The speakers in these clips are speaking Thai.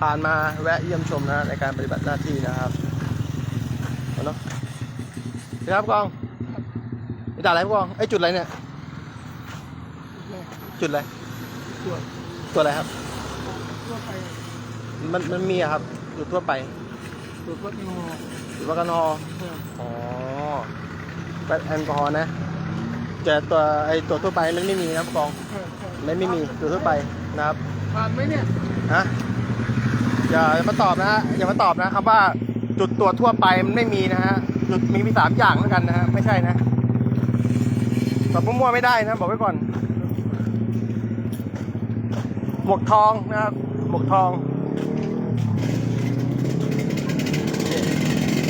ผ่านมาแวะเยี่ยมชมนะในการปฏิบัติหน้าที่นะครับเอาเนาะนี่ครับผู้กองนี่ด่านอะไรผู้กองไอ้ยจุดอะไรเนี่ย จุดอะไรตรวจตัวอะไรครับทั่วไปมันมันมีอะครับจุดทั่วไปตรวจวัดแอลกอฮอล์จุดวัดแอลกอฮอล์เอออ๋อแอลกอฮอล์นะแต่ตัวไอ้ตัวทั่วไปมันไม่มีนะผู้กองเออเออไม่ไม่มีตัวทั่วไปนะครับผ่านไหมเนี่ยฮะ อย่ามาตอบนะฮะอย่ามาตอบนะคำว่าจุดตรวจทั่วไปมันไม่มีนะฮะจุดมีมีสามอย่างแล้วกันนะฮะไม่ใช่นะตอบมั่วๆไม่ได้นะบอกไว้ก่อน หมวกทองนะครับหมวกทอง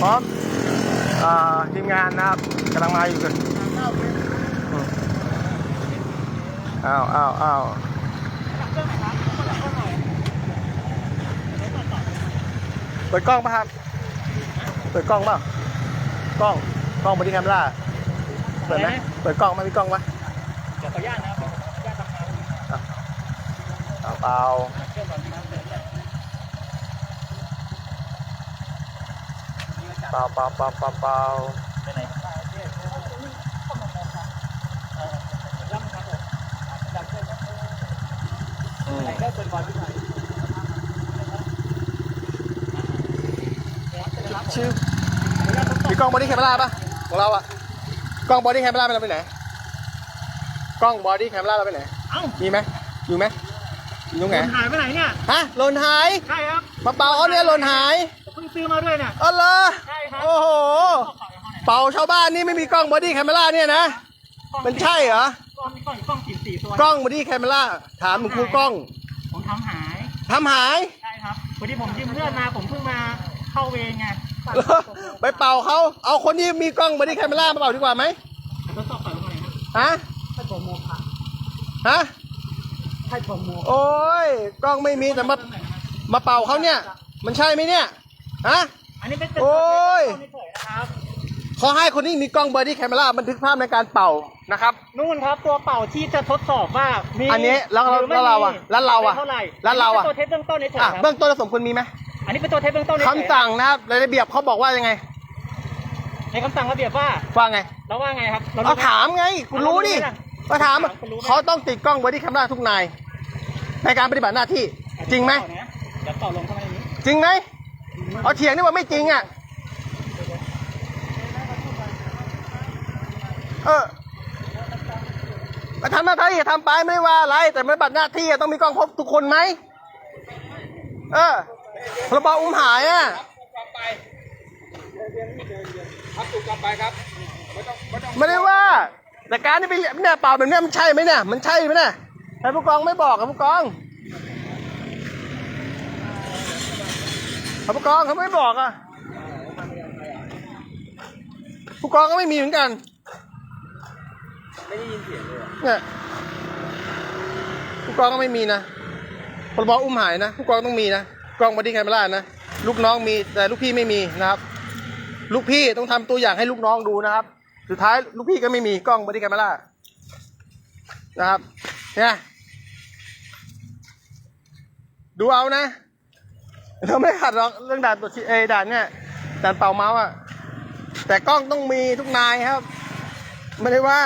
พร้อมอทีมงานนะครับกำลังมาอยู่กันทางเข้าเป็นอืมอ้าวอ้าวอ้าว ปิดกล้องป่ะครับ เปิดกล้องเปล่ากล้อง กล้องบอดี้แคมราเปิดไหมเปิดกล้องไหมมีกล้องปะเดี๋ยวขออนุญาตนะครับขออนุญาตทำงานเอาเปล่าเครื่องแบบน้ำเสร็จแล้วเปล่าเปล่าเปล่าเปล่าเปล่าไปไหนครับรับครับผมรับเครื่องครับอืม ไหนได้เปิดบอลที่ไหน ชื่อมีกล้องบอดี้แคมราปะของเราอะกล้องบอดี้แคมราเราไปไหนกล้องบอดี้แคมราเราไปไหนเอ้ามีไหมอยู่ไหมอยู่ตรงไหนหายไปไหนเนี่ยฮะหล่นหายใช่ครับมาเป่าเขาเนี่ยหล่นหายผมเพิ่งซื้อมาด้วยเนี่ยอ๋อเหรอใช่ครับโอ้โหเป่าชาวบ้านนี่ไม่มีกล้องบอดี้แคมราเนี่ยนะมันใช่เหรอกล้องมีกล้องอยู่กล้องสี่สี่ตัวกล้องบอดี้แคมราถามหลวงครูกล้องผมทำหายทำหายใช่ครับพอดีผมยืมเพื่อนมาผมเพิ่งมาเข้าเวรไง ไปเป่าเขาเอาคนที่มีกล้องบอดี้แคมรามาเป่าดีกว่าไหมทดสอบก่อนว่าไงครับฮะให้ผมโมค่ะฮะให้ผมโมโอ้ยกล้องไม่มีแต่มามาเป่าเขาเนี่ย มันใช่ไหมเนี่ยฮะอันนี้เป็นเป็นโอ้ยตัวเฉยๆนะครับขอให้คนที่มีกล้องบอดี้แคมราบันทึกภาพในการเป่านะครับ นู่นครับตัวเป่าที่จะทดสอบว่ามีอันนี้แล้วเราหไม่แล้วเราอะมีแล้วเราอะป็นเท่าไหร่แล้วเราอะนนี้เป็นตัวเทสเบื้องต้นเฉยๆอะครับ เบื้องต้นเราสมควรมีไหม อันนี้เป็นตัวเทสเบื้องต้นเฉยๆคำสั่งนะครับในระเบียบเขาบอกว่ายังไง ในคำสั่งระเบียบว่าว่าไงเราว่าไงครับรเอารู้ไหถามไง คุณรู้ดิเรารู้ไหมล่ะก็ถามคุณรู้ไหม เขาต้องติดกล้องบอดี้แคมราทุกนาย ในการปฏิบัติหน้าที่จริงไหมเดี๋ยวต่อลงเข้ามาในนี้จริงไหมเอาเถียงนี่ว่าไม่จริงอะเออมาทำหน้าที่ทำไปไม่ว่าอะไร แต่ปฏิบัติหน้าที่อะต้องมีกล้องครบทุกคนไหมเออ พรบอุ้มหายอะครับถูกกลับไปครับไม่ต้องไม่ต้องไม่ได้ว่า แต่การที่ไปเนี่ยเปล่าแบบเนี้ยมันใช่ไหมเนี่ยมันใช่ไหมเนี่ยแต่ผู้กองไม่บอกกับผู้กองแต่ผู้กองเขาไม่บอกอะผู้กองก็ไม่มีเหมือนกัน ไม่ได้ยินเสียงเลยเนี่ยผู้กองก็ไม่มีนะพรบอุ้มหายนะผู้กองต้องมีนะ กล้องบอดี้แคมรานะ ลูกน้องมีแต่ลูกพี่ไม่มีนะครับ ลูกพี่ต้องทำตัวอย่างให้ลูกน้องดูนะครับ สุดท้ายลูกพี่ก็ไม่มีกล้องบอดี้แคมรานะครับ เนี่ย ดูเอานะ เราไม่ขัดหรอกเรื่องด่านตัวเอด่านเนี่ยด่านเป่าเมาส์อะแต่กล้องต้องมีทุกนายครับ ไม่ได้ว่า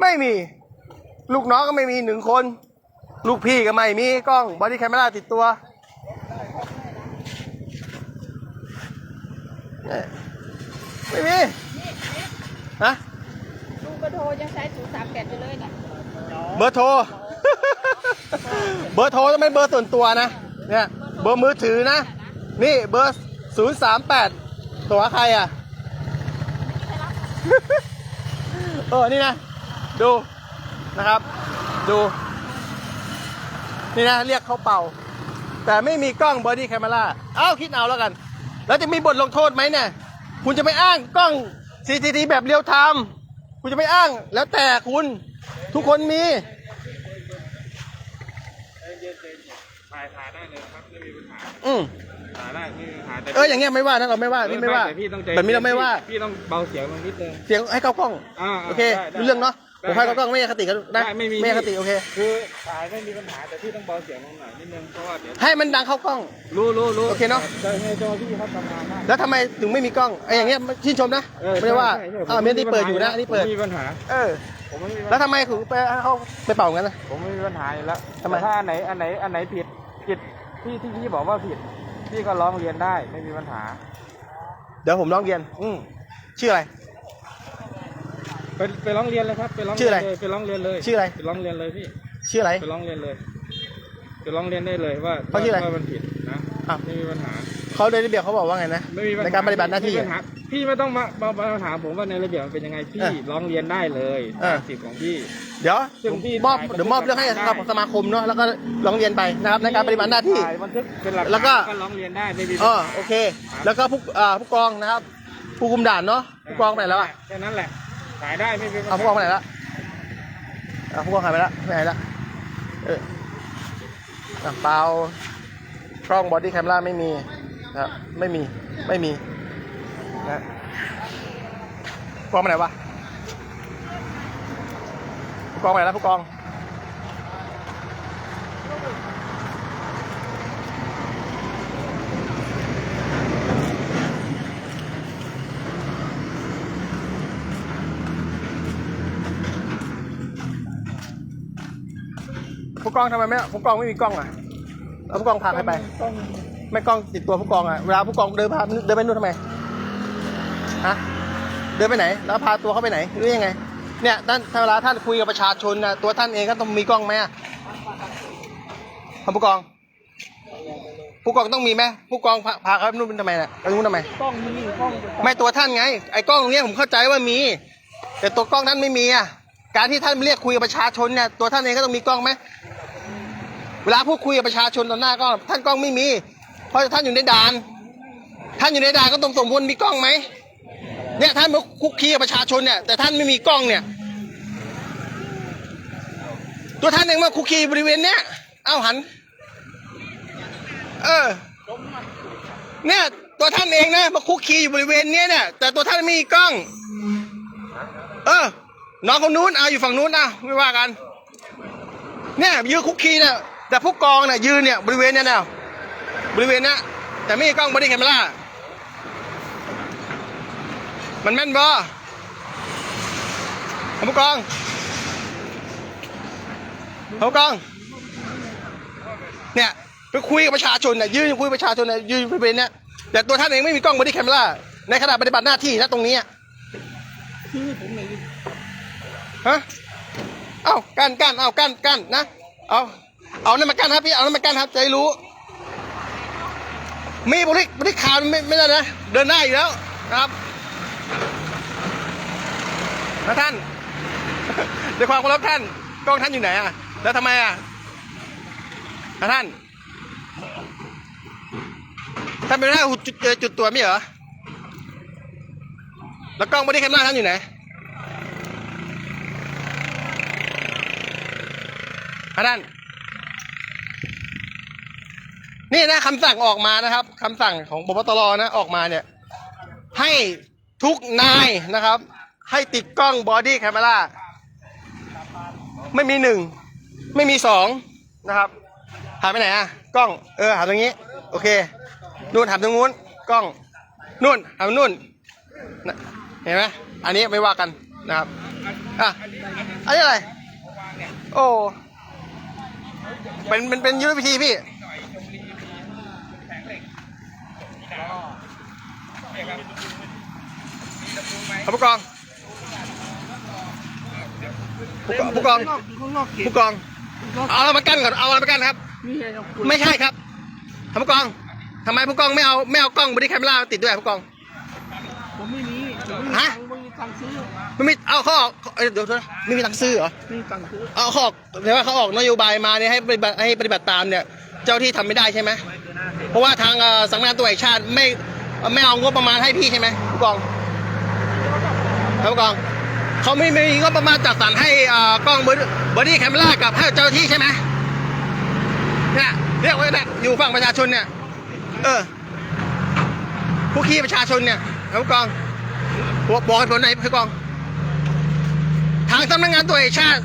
ไม่มี ลูกน้องก็ไม่มีหนึ่งคน ลูกพี่ก็ไม่มีกล้องบอดี้แคมราติดตัวเนี่ยไม่มีฮะลุงกระโทรยังใช้ศูนย์สามแปดอยู่เลยเนี่ยเบอร์โทร เบอร์โทรต้องเป็นเบอร์ส่วนตัวนะ เนี่ย เบอร์มือถือนะ นี่เบอร์ศูนย์สามแปดตัวใครอะเออ นี่นะ ดู นะครับ ดู นี่นะเรียกเขาเป่า แต่ไม่มีกล้องบอดี้แคม e ราเอ้าคิดเอาแล้วกัน แล้วจะมีบทลงโทษไหมเนี่ย คุณจะไม่อ้างกล้อง CCTV แบบเรียลไทม์คุณจะไม่อ้าง แล้วแต่คุณทุกคนมีถ่ายถ่ายได้เลยครับไม่มีปัญหาอืมถ่ายได้ไม่มีปัญหาแต่เอออย่างเงี้ยไม่ว่านะเราไม่ว่าพี่ไม่ว่าแต่พี่ต้องใจแบบนี้เราไม่ว่า พี่พี่ต้องเบาเสียงลงนิดนึงเสียงให้เข้ากล้องอ่าาโอเคได้ได้ รู้เรื่องเนาะ ผมให้กล้องไม่อคติก็ได้ได้ไม่มีไม่อคติโอเค คือถ่ายไม่มีปัญหาแต่พี่ต้องเบาเสียงลงหน่อยนิดนึงเพราะว่าเดี๋ยวให้มันดังเข้ากล้องรู้รู้รู้โอเคเนอะจะให้เจ้าที่เขาทำงานมากแล้วทำไมถึงไม่มีกล้องไอ้อย่างเงี้ยชื่นชมนะเออไม่ได้ว่าใช่ใช่ผมอ่าเมนที่เปิดอยู่นะอันนี้เปิดผมไม่มีปัญหา เออผมไม่มีปัญแล้หาวทำไมถึงไปเอาไปเป่างั้นนะผมไม่มีปัญหาอยู่แล้วทำไมแต่ถ้าอันไหนอันไหนอันไหนผิดผิดที่ที่พี่บอกว่าผิดพี่ก็ร้องเรียนได้ไม่มีปัญหา เดี๋ยวผมร้องเรียน อืมชื่ออะไร ไปไปร้องเรียนเลยครับไปร้องชื่เรีอยนอะไรเลยไปร้องเรียนเลยชื่ออะไร ไปร้องเรียนเลยพี่ชื่ออะไร ไปร้องเรียนเลยไปร้องเรียนได้เลยว่าเขาชื่ออะไรว่ามันผิดนะอะ ไม่มีปัญหาเขาในระเบียบเขาบอกว่าไงนะ ไม่มีปัญหาในการปฏิบัติหน้าที่ ไม่มีปัญหาพี่ไม่ต้องมามามาถามผมว่าในระเบียบมันเป็นยังไงพี่เออร้องเรียนได้เลยเออตามสิทธิ์ของพี่ เดี๋ยวซึ่งที่มอบถ่ายเดี๋ยวมอบเรื่องให้ได้ กับสมาคมเนาะแล้วก็ร้องเรียนไปนะครับในการปฏิบัติหน้าที่ ถ่ยบันทึกเป็นหลักฐานแล้วก็ร้องเรียนได้ไม่มีเออโอเคแล้วก็ผู้อ่าผู้กองนะครับ ผู้คุมด่านเนาะผู้กองไปไหนแล้วอะแค่นั้นแหละ ขายได้ไม่มีปัญหาเอาผู้กองไปไหนแล้วอ่าผู้กองหายไปแล้วไปไหนแล้วเอออะเปล่ากล้องบอดี้แคม e ราไม่มีนะครับไม่มีไม่มีนะผู้กองไปไหนวะผู้กองไปไหนแล้วผู้กอง กองทำไมไม่ผู้กองไม่มีกล้องอะแล้วผู้กองพาใครไปไม่กล้องติดตัวผู้กองอะ เวลาผู้กองเดินพาเดินไปนู่นทำไม ฮะ เดินไปไหน แล้วพาตัวเขาไปไหนหรือยังไง เนี่ยท่านถ้าเวลาท่านคุยกับประชาชนนะตัวท่านเองก็ต้องมีกล้องไหมอะท่านผู้กอง ผู้กองต้องมีไหมผู้กองพาพาเขาไปนู่นทำไมน่ะไปนู่นทำไม กล้องมีกล้องไม่ตัวท่านไง ไอ้กล้องตรงเนี้ยผมเข้าใจว่ามี แต่ตัวกล้องนั้นไม่มีอะ การที่ท่านเรียกคุยกับประชาชนเนี่ยตัวท่านเองก็ต้องมีกล้องไหมเวลาพูดคุยกับประชาชนต่อหน้ากล้องท่านกล้องไม่มี เพราะท่านอยู่ในด่าน ท่านอยู่ในด่านก็ต้องสมควรมีกล้องไหมเนี่ยท่านมาคุกคีกับประชาชนเนี่ยแต่ท่านไม่มีกล้องเนี่ย ตัวท่านเองมาคุกคีบริเวณเนี้ยเอ้าหัน เออเนี่ยตัวท่านเองนะมาคุกคีอยู่บริเวณเนี้ยเนี่ยแต่ตัวท่านไม่มีกล้อง เออน้องคนนู้นเอาอยู่ฝั่งนู้นอะไม่ว่ากัน เนี่ยยืนคุกคีเนี่ย แต่ผู้กองเนี่ยยืนเนี่ยบริเวณเนี่ยนะบริเวณเนี้ยแต่ไม่มีกล้องบอดี้แคมเมรามันแม่นบ่ผู้กองผู้กอง เนี่ยไปคุยกับประชาชนเนี่ยยืนคุยกับประชาชนเนี่ยยืนบริเวณเนี้ยแต่ตัวท่านเองไม่มีกล้องบอดี้แคมเมราในขณะปฏิบัติหน้าที่นะตรงนี้ฮะ เอากั้นกั้นเอากั้นกั้นนะ เอา เอานั่นมากั้นครับพี่ เอานั่นมากั้นครับจะได้รู้ มีบริบริขาวไม่ไม่ได้นะ เดินหน้าอยู่แล้วนะครับนะท่านด้วยความเคารพท่านกล้องท่านอยู่ไหนอะ แล้วทำไมอะนะท่านท่านเป็นหน้าจุดจุดตัวไม่เหรอ แล้วกล้องบอดี้แคมเมราท่านอยู่ไหนท่าน นี่นะคำสั่งออกมานะครับคำสั่งของบพตรนะออกมาเนี่ย ให้ทุกนายนะครับ ให้ติดกล้องบอดี้แคมเมราไม่มีหนึ่งไม่มีสองนะครับหายไปไหนอะกล้องเออหาตรงนี้ โอเคนู่นหาตรงนู้นกล้องนู่นหานู่นน่ะเห็นไหมอันนี้ไม่ว่ากันนะครับอะอันนี้อะไร โอ้เป็นเป็นเป็นยุทธวิธีพี่ ครับผู้กอง ผู้กองผู้กองผู้กอง เอาอะไรมากั้นก่อน เอาอะไรมากั้นครับ ไม่ใช่ครับทำผู้กองทำไมผู้กองไม่เอาไม่เอากล้องบอดี้แคมเมราติดด้วยผู้กอง ผมไม่มีผมไม่มีฮะตังค์ไม่มีตังค์ซื้อไม่มีเอาเขาออกเอ้ยเดี๋ยวเถอะไม่มีตังค์ซื้อเหรอไม่มีตังค์ซื้อเอาเขาออกแต่ว่าเขาออกนโยบายมาเนี่ยให้ปฏิบัติให้ปฏิบัติตามเนี่ย เจ้าที่ทำไม่ได้ใช่ไหมเพราะว่าทางเอ่อสำนักงานตรวจแห่งชาติไม่ ไม่เอางบประมาณให้พี่ใช่ไหมผู้กองครับผู้กองเขาไม่มีงบประมาณจัดสรรให้อ่อกล้องบอดี้แคมเมรากับให้เจ้าที่ใช่ไหมเนี่ยเรียกไว้เนี่ยอยู่ฝั่งประชาชนเนี่ย เออ ผู้ขี้ประชาชนเนี่ยครับผู้กองบอกบอกเหตุผลไหนผู้กอง ทางสำนักงานตัวจแห่งชาติ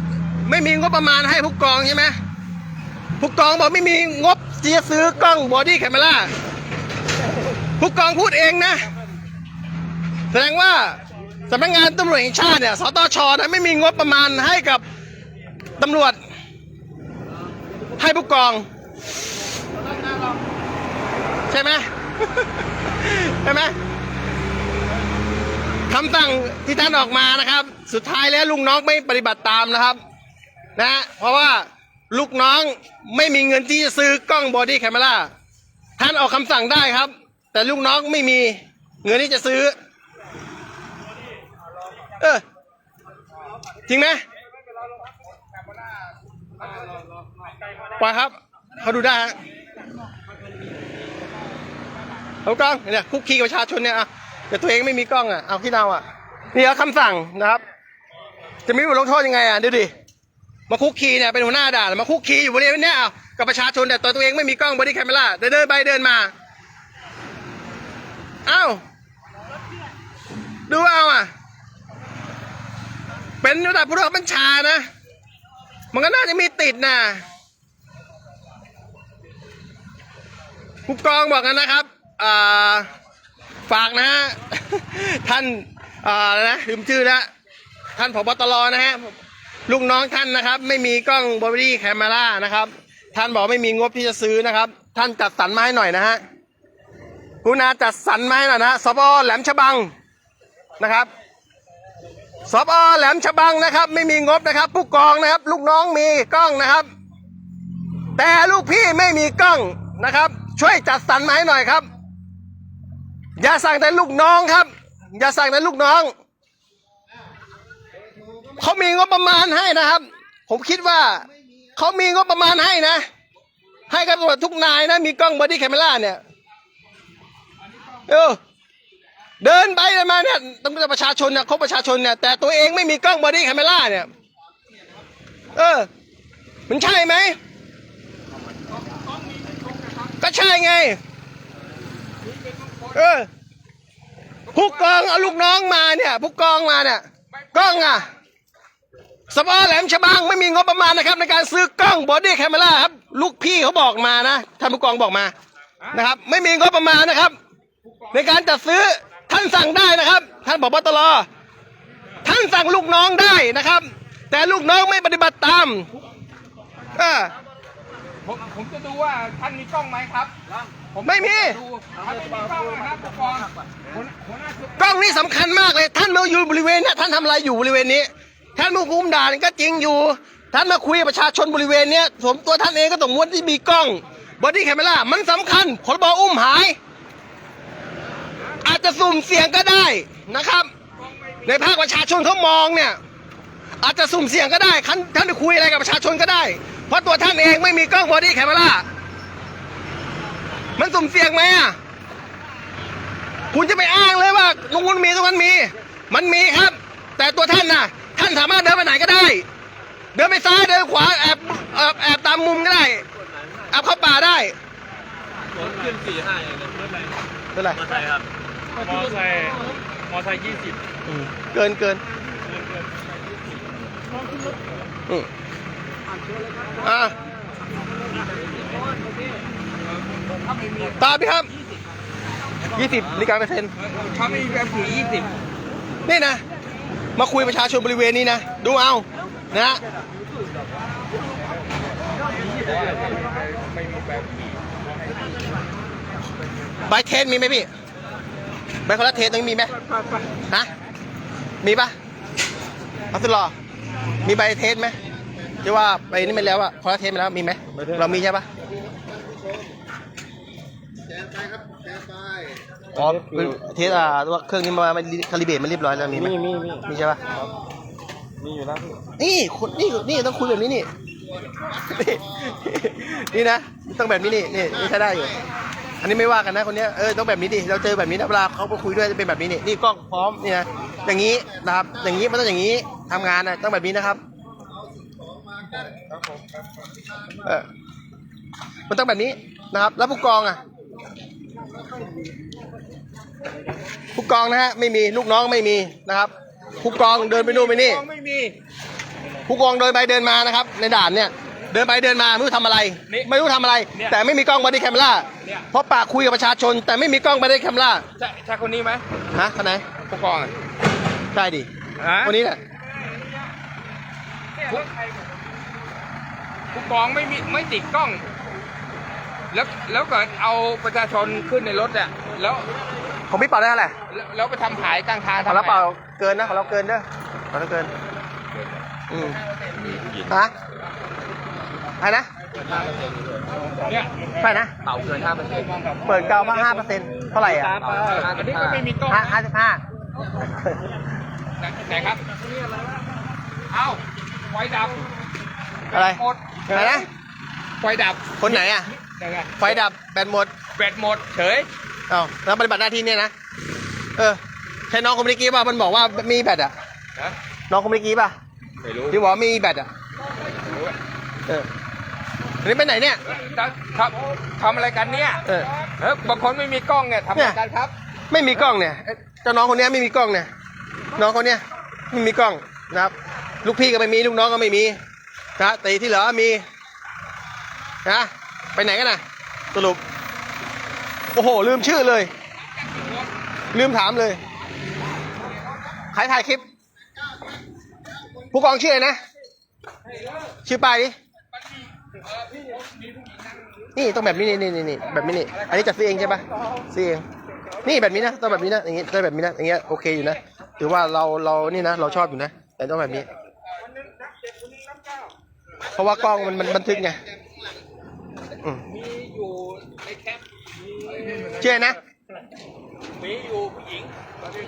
ไม่มีงบประมาณให้ผู้กองใช่ไหมผู้กองบอกไม่มีงบที่จะซื้อกล้องบอดี้แคม e รา ผู้กองพูดเองนะ แสดงว่าสำนักงานตำรวจแห่งชาติเนี่ย สตชนะไม่มีงบประมาณให้กับตำรวจ ให้ผู้กอง ใช่ไหมใช่ไหมคำสั่งที่ท่านออกมานะครับ สุดท้ายแล้วลุงน้องไม่ปฏิบัติตามนะครับ นะ เพราะว่าลูกน้องไม่มีเงินที่จะซื้อกล้องบอดี้แคม e ราท่านออกคำสั่งได้ครับ แต่ลูกน้องไม่มี เงินที่จะซื้อ เออจริงไหมไปครับเขาดูได้ฮะเอากล้องเนี่ยคุกคีกับประชาชนเนี่ยอะแต่ตัวเองไม่มีกล้องอะเอาที่เราอะนี่คือคำสั่งนะครับ จะมีบทลงโทษยังไงอะดูดิมาคุกคีเนี่ยเป็นหัวหน้าด่านมาคุกคีอยู่บริเวณเนี้ยกับประชาชนแต่ตัวตัวเองไม่มีกล้องบอดี้แคมเมราเดินไปเดินมา เอ้า ดูเอาอะ เป็นระดับผู้บับบัญชานะ มันก็น่าจะมีติดนะผู้กองบอกกันนะครับฝากนะฮะ ท่านอะไรนะลืมชื่อแล้วท่านผบตรนะฮะลูกน้องท่านนะครับ ไม่มีกล้องบอดี้แคม e รานะครับ ท่านบอกไม่มีงบที่จะซื้อนะครับ ท่านจัดสรรมาให้หน่อยนะฮะ กรุณาจัดสรรมาให้หน่อยนะฮะสปแหลมฉบังนะครับสปอแหลมฉบังนะครับ ไม่มีงบนะครับ ผู้กองนะครับ ลูกน้องมีกล้องนะครับ แต่ลูกพี่ไม่มีกล้องนะครับ ช่วยจัดสรรมาให้หน่อยครับ อย่าสั่งแต่ลูกน้องครับ อย่าสั่งแต่ลูกน้องเขามีงบประมาณให้นะครับ ผมคิดว่าเขามีงบประมาณให้นะ ให้กับตำรวจทุกนายนะ มีกล้องบอดี้แคมเมราเนี่ย เออเดินไปเดินมาเนี่ยตำรวจประชาชนเนี่ยคบประชาชนเนี่ยแต่ตัวเองไม่มีกล้องบอดี้แคมเมราเนี่ย เออ มันใช่ไหมก็ใช่ไง เออผู้กองเอาลูกน้องมาเนี่ยผู้กองมาเนี่ยกล้องอะสปอแหลมฉบังไม่มีงบประมาณนะครับ ในการซื้อกล้องบอดี้แคมเมราครับ ลูกพี่เขาบอกมานะท่านผู้กองบอกมานะครับ ไม่มีงบประมาณนะครับ ในการจัดซื้อท่านสั่งได้นะครับ ท่านบอกตลท่านสั่งลูกน้องได้นะครับ แต่ลูกน้องไม่ปฏิบัติตามเออผมผมจะดูว่าท่านมีกล้องไหมครับไม่มีดูถ้าไม่มีกล้องนะครับผู้กองหัวหน้าหัวหน้าชุดกล้องนี่สำคัญมากเลย ท่านมาอยู่บริเวณเนี้ยท่านทำอะไรอยู่บริเวณนี้ ท่านมาคุมด่านก็จริงอยู่ ท่านมาคุยกับประชาชนบริเวณเนี้ยผมตัวท่านเองก็ต้องมวนที่มีกล้องบอดี้แคมเมรามันสำคัญผลบออุ้มหาย อาจจะสุ่มเสี่ยงก็ได้นะครับ ในภาคประชาชนเขามองเนี่ย อาจจะสุ่มเสี่ยงก็ได้ท่านท่านไปคุยอะไรกับประชาชนก็ได้ เพราะตัวท่านเองไม่มีกล้องบอดี้แคมเมรามันสุ่มเสี่ยงไหมอะคุณจะไปอ้างเลยว่าตรงนู้นมีตรงนั้นมี มันมีครับ แต่ตัวท่านน่ะ ท่านสามารถเดินไปไหนก็ได้ เดินไปซ้ายเดินขวาแอบแอบแอบตามมุมก็ได้แอบเข้าป่าได้ผมขึ้นสี่ห้าอย่างเงี้ยไม่เป็นไรเป็นไรมอไซค์ครับ มอไซค์มอไซค์ยี่สิบอืมเกินเกินอืมอ่าตามพี่ครับยี่สิบนี่การเปอร์เซ็นต์เขาไม่มีแบบผียี่สิบนี่นะ มาคุยประชาชนบริเวณนี้นะ ดูเอานะฮะไม่มีแบบผีใบเทสมีไหมพี่ ใบคอร์เทสต้องมีไหมฮะมีปะอัสลอมีใบเทสไหมที่ว่าไปนี่มันแล้วอะคอร์เทสมาแล้วมีไหมเรามีใช่ปะอ๋อเป็นเทสอะว่าเครื่องนี้มามันคาลิเบรตมันเรียบร้อยแล้วมีไหมมีมีมีมีใช่ปะมีอยู่แล้วพี่นี่คนนี่นี่ต้องคุยแบบนี้นี่นี่นี่นะต้องแบบนี้นี่นี่นี่ใช้ได้อยู่ อันนี้ไม่ว่ากันนะคนเนี้ยเออต้องแบบนี้ดิเราเจอแบบนี้นะเวลาเขาไปคุยด้วยจะเป็นแบบนี้นี่นี่กล้องพร้อมนี่นะอย่างนี้นะครับอย่างนี้มันต้องอย่างนี้ทำงานนะต้องแบบนี้นะครับเออมันต้องแบบนี้นะครับ แล้วผู้กองอะผู้กองนะฮะไม่มีลูกน้องไม่มีนะครับผู้กองเดินไปนู่นไปนี่ ไม่มี ผู้กองเดินไปเดินมานะครับ ในด่านเนี่ย เดินไปเดินมาไม่รู้ทำอะไรไม่รู้ทำอะไรแต่ไม่มีกล้องบอดี้แคมราเพราะปากคุยกับประชาชน แต่ไม่มีกล้องบอดี้แคมราใช่ใช่คนนี้ไหมฮะคนไหนผู้กองอะใช่ดิฮะคนนี้แหละผู้กองไม่มีไม่ติดกล้อง แล้วแล้วก็เอาประชาชนขึ้นในรถอะแล้วของพี่เป่าได้เท่าไหร่แล้วแล้วไปทำขายกลางทางของทำเราไมเป่าเกินนะของเราเกินเด้อของเราเกินอืมฮะอะ ไรนะเนี่ยไปนะ เป่าเกินห้าเปอร์เซ็นต์เปิดเกามาห้าเปอร์เซ็นต์เท่าไหร่อะอันนี้ก็ไม่มีกล้องห้าห้าสิบห้าไหนครับ เอ้าไฟดับ อะไรหมดอะไรนะไฟดับ คนไหนอะยังไงไฟดับแบตหมด แบตหมดเฉยเอ้าแล้วปฏิบัติหน้าที่เนี่ยนะ เออใช่น้องคนเมื่อกี้ป่ะ มันบอกว่ามีแบตอะนะน้องคนเมื่อกี้ป่ะ ไม่รู้ ที่บอกว่ามีแบตอะเอออั นนี้ไปไหนเนี่ยทำทำอะไรกันเนี่ยเออ เออบางคนไม่มีกล้องเนี่ยทำอะไรกันครับ ไม่มีกล้องเนี่ยเอ้ยเจ้าน้องคนเนี้ยไม่มีกล้องเนี่ย น้องคนเนี้ยไม่มีกล้องนะครับ ลูกพี่ก็ไม่มีลูกน้องก็ไม่มีนะแต่ที่เหลือมีนะไปไหนกันน่ะสรุป โอ้โห ลืมชื่อเลย ลืมถามเลยใครถ่ายคลิป ผู้กองชื่ออะไรนะ ชื่อป้ายดิ นี่ต้องแบบนี้นี่นี่นี่นี่แบบนี้นี่อันนี้จัดซื้อเองใช่ปะซื้อเองนี่แบบนี้นะต้องแบบนี้นะอย่างงี้ต้องแบบนี้นะอย่างเงี้ยโอเคอยู่นะถือว่าเราเรานี่นะเราชอบอยู่นะ แต่ต้องแบบนี้ เพราะว่ากล้องมันมันบันทึกไงอืมมีอยู่ในแคปเชื่อนะมีอยู่ผู้หญิงตอนนี้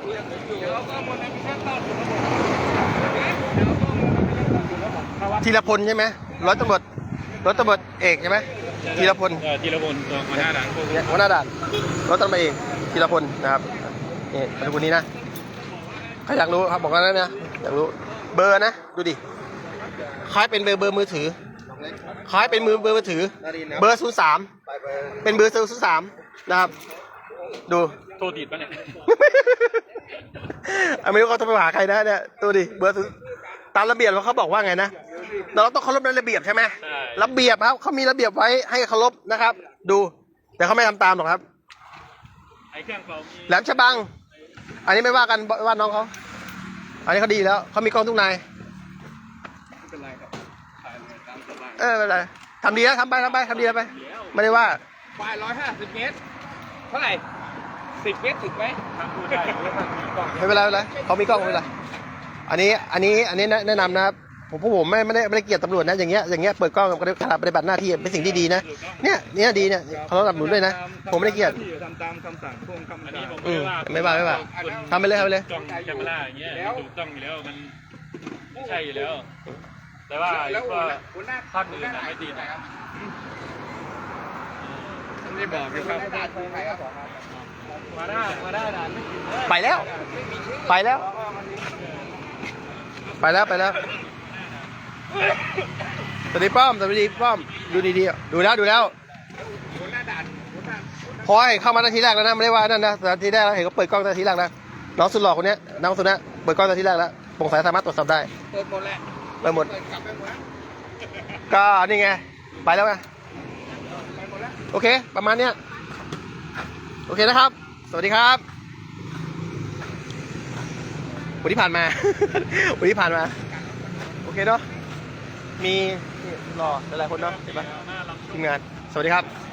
คุยกับผมอยู่เดี๋ยวเอาข้อมูลให้พี่แคปต้นอยู่ระบบธีรพลใช่ไหม ร้อยตำรวจร้อยตำรวจเอกใช่ไหมธีรพลเออทีละคนตัวหัวหน้าด่านพวกเนี่ยหัวหน้าด่านร้อยตำรวจเอกธีรพลนะครับนี่มาดูคนนี้นะใครอยากรู้ครับบอกกันแล้วนะอยากรู้เบอร์นะดูดิคล้ายเป็นเบอร์เบอร์มือถือคล้ายเป็นมือเบอร์มือถือ เบอร์ศูนย์สามเป็นเบอร์ศูนย์สามนะครับ ดู โทษติดปะเนี่ย อะไม่รู้เขาจะไปหาใครนะเนี่ยตัวดิเบอร์ ตามระเบียบเขาบอกว่าไงนะเราต้องเคารพในระเบียบใช่ไหมใช่ระเบียบครับเขามีระเบียบไว้ให้เคารพนะครับ ดูแต่เขาไม่ทำตามหรอกครับไอ้เครื่องเป่ามีแหลมฉบัง อันนี้ไม่ว่ากันว่าน้องเขาอันนี้เขาดีแล้วเขามีกล้องทุกนายไม่เป็นไรครับถ่ายเลยตามสบายเออไม่เป็นไรทำดีแล้วทำไปทำไปทำดีแล้วไป ไม่ได้ว่าปลายร้อยห้าสิบเมตรเท่าไหร่สิบเมตรถึงไหมทำดูได้หรือว่ามันมีกล้องไม่เป็นไรไม่เป็นไรเขามีกล้องไม่เป็นไร อันนี้อันนี้อันนี้แนะนำนะครับผมพวกผมไม่ไม่ได้ไม่ได้เกลียดตำรวจนะอย่างเงี้ยอย่างเงี้ยเปิดกล้องกับขณะปฏิบัติหน้าที่เป็นสิ่งที่ดีนะเนี่ยเนี่ยดีเนี่ยเขาต้องสนับสนุนด้วยนะ ผมไม่ได้เกลียดทำตามคำสั่งพวกคำอันนี้ผมอืไม่มว่าไม่ว่าไม่ว่าทำไปเลยทำไปเลยจ้องแคมเปล่าอย่างเงี้ยมันถูกต้องอยู่แล้วมันไม่ใช่อยู่แล้ว แต่ว่าแล้วก็หัวหน้าภาคอื่นน่ะไม่ติดครับไม่ได้บอกนะครับหัวหน้าด่านคือใครครับมาได้มาได้ด่านไม่ติดไปแล้ว ไปแล้ว ไปแล้วไปแล้วสวัสดีป้อมสวัสดีป้อมดูดีๆดูแล้วดูแล้วหัวหน้าด่านหัวหน้าพอให้เข้ามานาทีแรกแล้วนะไม่ได้ว่านั่นนะนาทีแรกแล้วเห็นเขาเปิดกล้องนาทีแรกนะน้องสุดหล่อคนนี้น้องสุดนะเปิดกล้องนาทีแรกแล้วโปร่งใสสามารถตรวจสอบได้เปิดหมดแหละไปหมดเปิดหมดก็นี่ไงไปแล้วไงโอเค ประมาณเนี้ยโอเคนะครับ สวัสดีครับ วันที่ผ่านมา วันที่ผ่านมา โอเคเนาะมีนี่รอหลายๆคนเนาะเห็นปะทีมงาน สวัสดีครับ